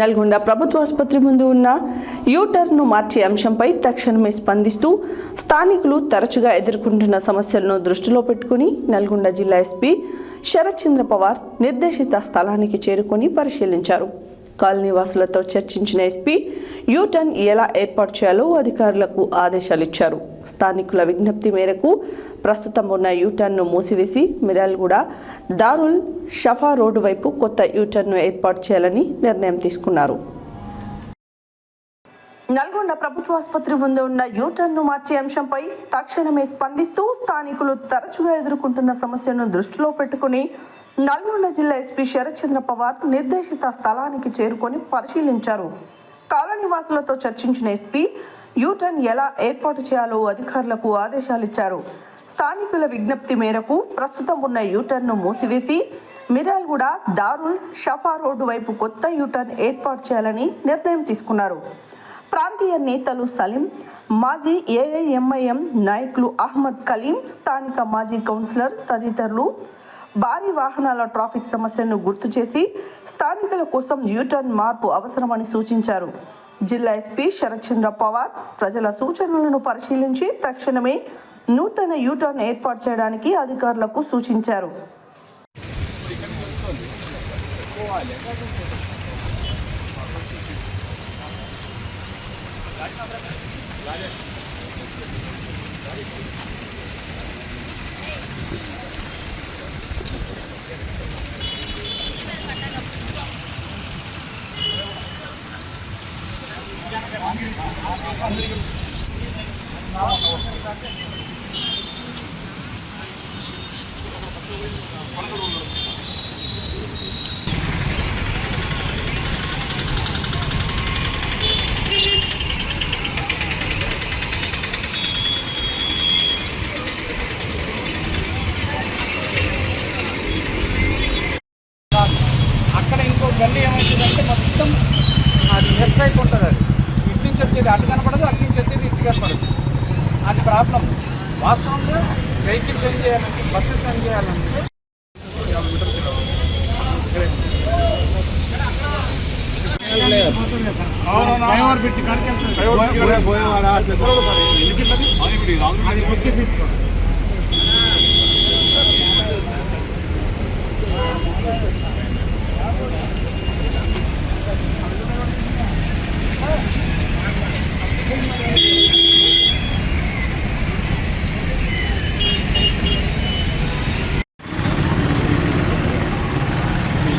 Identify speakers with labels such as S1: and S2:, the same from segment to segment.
S1: నల్గొండ ప్రభుత్వ ఆసుపత్రి ముందు ఉన్న యూటర్న్ను మార్చే అంశంపై తక్షణమే స్పందిస్తూ స్థానికులు తరచుగా ఎదుర్కొంటున్న సమస్యలను దృష్టిలో పెట్టుకుని నల్గొండ జిల్లా ఎస్పీ శరత్ చంద్ర పవార్ నిర్దేశిత స్థలానికి చేరుకొని పరిశీలించారు. కాలనీ వాసులతో చర్చించిన ఎస్పీ యూటర్న్ ఎలా ఏర్పాటు చేయాలో అధికారులకు ఆదేశాలు ఇచ్చారు స్థానికుల విజ్ఞప్తి మేరకు ప్రస్తుతం ఉన్న యూటర్న్ను మూసివేసి మిరాల్గూడ దారుల్ షఫా రోడ్డు వైపు కొత్త యూటర్న్ను ఏర్పాటు చేయాలని నిర్ణయం తీసుకున్నారు. నల్గొండ ప్రభుత్వ ఆసుపత్రి ముందు ఉన్న యూటర్న్ను మార్చే అంశంపై తక్షణమే స్పందిస్తూ స్థానికులు తరచుగా ఎదుర్కొంటున్న సమస్యను దృష్టిలో పెట్టుకుని నల్గొండ జిల్లా ఎస్పీ శరత్చంద్ర పవార్ నిర్దేశిత స్థలానికి చేరుకొని పరిశీలించారు. కాలనివాసులతో చర్చించిన ఎస్పీ యూటర్న్ ఎలా ఏర్పాటు చేయాలో అధికారులకు ఆదేశాలు ఇచ్చారు స్థానికుల విజ్ఞప్తి మేరకు ప్రస్తుతం ఉన్న యూటర్న్ను మూసివేసి మిరాల్గూడ దారుల్ షఫా రోడ్డు వైపు కొత్త యూటర్న్ ఏర్పాటు చేయాలని నిర్ణయం తీసుకున్నారు. ప్రాంతీయ నేతలు సలీం మాజీ ఏఐఎంఐఎం నాయకులు అహ్మద్ కలీం స్థానిక మాజీ కౌన్సిలర్ తదితరులు భారీ వాహనాల ట్రాఫిక్ సమస్యను గుర్తు చేసి స్థానికుల కోసం యూటర్న్ మార్పు అవసరమని సూచించారు. జిల్లా ఎస్పీ శరత్చంద్ర పవార్ ప్రజల సూచనలను పరిశీలించి తక్షణమే నూతన యూటర్న్ ఏర్పాటు చేయడానికి అధికారులకు సూచించారు.
S2: Gracias. వచ్చేది అటు కనపడదు అటు నుంచి వచ్చేది ఇటు కనపడదు. అది ప్రాబ్లం. వాస్తవంగా వెహికల్స్ ఏం చేయాలంటే బస్సెస్ ఏం చేయాలంటే పెట్టి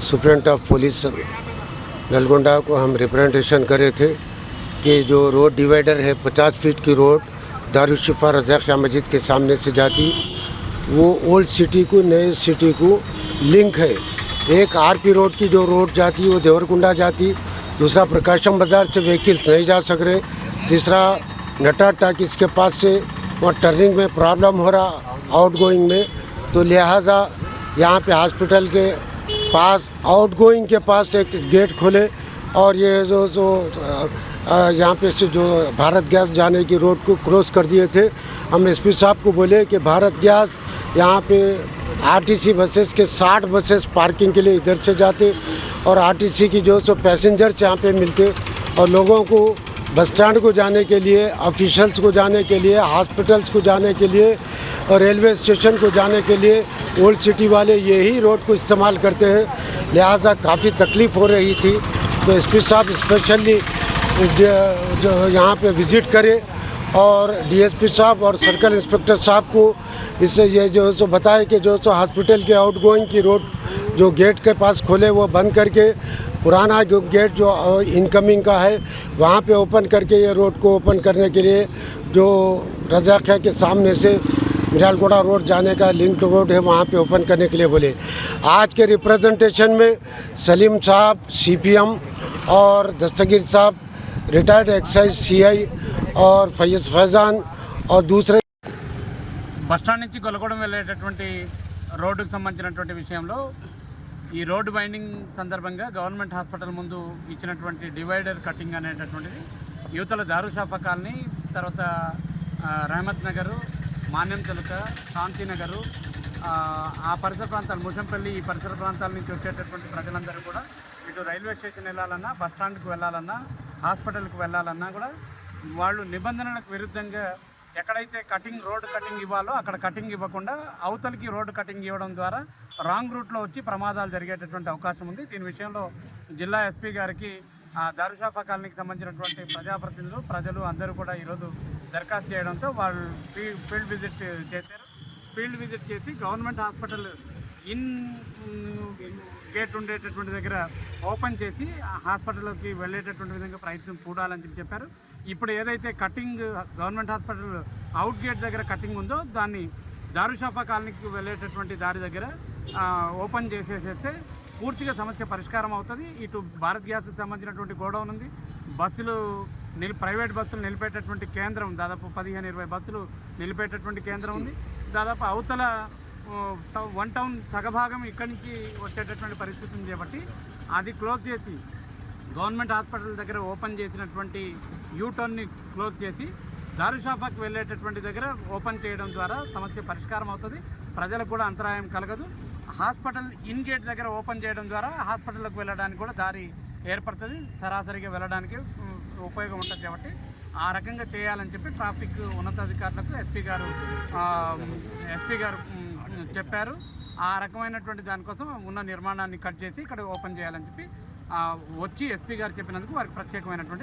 S3: सुप्रेंट ऑफ़ पुलिस नलगोंडा को हम रिप्रेजेंटेशन करे थे कि जो रोड डिवाइडर है 50 फीट की रोड दारुशिफ़ा रज़ा ख़्या मस्जिद के सामने से जाती, वो ओल्ड सिटी को, नए सिटी को लिंक है। एक आरपी रोड की जो रोड जाती है वो देवरकुंडा जाती, दूसरा प्रकाशम बाज़ार से व्हीकल्स नहीं जा सक रहे, तीसरा नटा टाकिस के पास से वहाँ टर्निंग में प्रॉब्लम हो रहा आउट गोइंग में। तो लिहाजा यहाँ पे हॉस्पिटल के पास आउट गोइंग के पास एक गेट खोले और ये जो जो यहाँ पे से जो भारत गैस जाने की रोड को क्रॉस कर दिए थे, हम एसपी साहब को बोले कि भारत गैस यहाँ पे आरटीसी बसेस के 60 बसेस पार्किंग के लिए इधर से जाते और आरटीसी की जो सो पैसेंजर्स यहाँ पे मिलते और लोगों को बस स्टैंड को जाने के लिए ऑफिशल्स को जाने के लिए हॉस्पिटल्स को जाने के लिए और रेलवे स्टेशन को जाने के लिए ओल्ड सिटी वाले यही रोड को इस्तेमाल करते हैं। लिहाजा काफ़ी तकलीफ़ हो रही थी। तो एसपी साहब स्पेशली जो यहाँ पे विज़िट करें और डीएसपी साहब और सर्कल इंस्पेक्टर साहब को इससे ये जो है सो बताए कि जो है सो हॉस्पिटल के आउटगोइंग की रोड जो गेट के पास खोले वो बंद करके पुराना जो गेट जो इनकमिंग का है, वहाँ पे ओपन करके ये रोड को ओपन करने के लिए जो रजा ख्या के सामने से मिरालगोड़ा रोड जाने का लिंक रोड है वहाँ पे ओपन करने के लिए बोले आज के रिप्रेजेंटेशन में सलीम साहब सीपीएम और दस्तगीर साहब रिटायर्ड एक्साइज सीआई और फैज़ फैज़ान और दूसरे
S2: బస్టాండ్ నుంచి గొలగూడెం వెళ్ళేటటువంటి రోడ్డుకు సంబంధించినటువంటి విషయంలో ఈ రోడ్డు బైండింగ్ సందర్భంగా గవర్నమెంట్ హాస్పిటల్ ముందు ఇచ్చినటువంటి డివైడర్ కటింగ్ అనేటటువంటిది యువతల దారుషాఫా కాలనీ తర్వాత ఆ, రహమత్ నగరు మాన్యం తెలుక శాంతినగరు ఆ, పరిసర ప్రాంతాలు ముషంపల్లి ఈ పరిసర ప్రాంతాల నుంచి వచ్చేటటువంటి ప్రజలందరూ కూడా ఇటు రైల్వే స్టేషన్ వెళ్ళాలన్నా బస్ స్టాండ్కి వెళ్ళాలన్నా హాస్పిటల్కి వెళ్ళాలన్నా కూడా వాళ్ళు నిబంధనలకు విరుద్ధంగా ఎక్కడైతే కటింగ్ రోడ్డు కటింగ్ ఇవ్వాలో అక్కడ కటింగ్ ఇవ్వకుండా అవతలికి రోడ్డు కటింగ్ ఇవ్వడం ద్వారా రాంగ్ రూట్లో వచ్చి ప్రమాదాలు జరిగేటటువంటి అవకాశం ఉంది. దీని విషయంలో జిల్లా ఎస్పీ గారికి దారుషాఫా కాలనీకి సంబంధించినటువంటి ప్రజాప్రతినిధులు ప్రజలు అందరూ కూడా ఈరోజు దరఖాస్తు చేయడంతో వాళ్ళు ఫీ- ఫీల్డ్ విజిట్ చేశారు. ఫీల్డ్ విజిట్ చేసి గవర్నమెంట్ హాస్పిటల్ ఇన్ గేట్ ఉండేటటువంటి దగ్గర ఓపెన్ చేసి ఆ హాస్పిటల్కి వెళ్ళేటటువంటి విధంగా ప్రయత్నం చూడాలని చెప్పి చెప్పారు. ఇప్పుడు ఏదైతే cutting government hospital out gate దగ్గర కటింగ్ ఉందో దాన్ని దారుషాఫా కాలనీకి వెళ్ళేటటువంటి దారి దగ్గర ఓపెన్ చేసేసేస్తే పూర్తిగా సమస్య పరిష్కారం అవుతుంది. ఇటు భారత్ గ్యాస్కి సంబంధించినటువంటి గోడౌన్ ఉంది. బస్సులు నిల్ ప్రైవేట్ బస్సులు నిలిపేటటువంటి కేంద్రం దాదాపు పదిహేను ఇరవై బస్సులు నిలిపేటటువంటి కేంద్రం ఉంది. దాదాపు అవతల వన్ టౌన్ సగభాగం ఇక్కడి నుంచి వచ్చేటటువంటి పరిస్థితి ఉంది కాబట్టి అది క్లోజ్ చేసి గవర్నమెంట్ హాస్పిటల్ దగ్గర ఓపెన్ చేసినటువంటి యూటర్న్ని క్లోజ్ చేసి దారుషాఫాకి వెళ్ళేటటువంటి దగ్గర ఓపెన్ చేయడం ద్వారా సమస్య పరిష్కారం అవుతుంది. ప్రజలకు కూడా అంతరాయం కలగదు. హాస్పిటల్ ఇన్ గేట్ దగ్గర ఓపెన్ చేయడం ద్వారా హాస్పిటల్కి వెళ్ళడానికి కూడా దారి ఏర్పడుతుంది. సరాసరిగా వెళ్ళడానికి ఉపయోగం ఉంటుంది కాబట్టి ఆ రకంగా చేయాలని చెప్పి ట్రాఫిక్ ఉన్నతాధికారులకు ఎస్పీ గారు ఎస్పీ గారు చెప్పారు. ఆ రకమైనటువంటి దానికోసం ఉన్న నిర్మాణాన్ని కట్ చేసి ఇక్కడ ఓపెన్ చేయాలని చెప్పి వచ్చి ఎస్పీ గారు చెప్పినందుకు వారికి ప్రత్యేకమైనటువంటి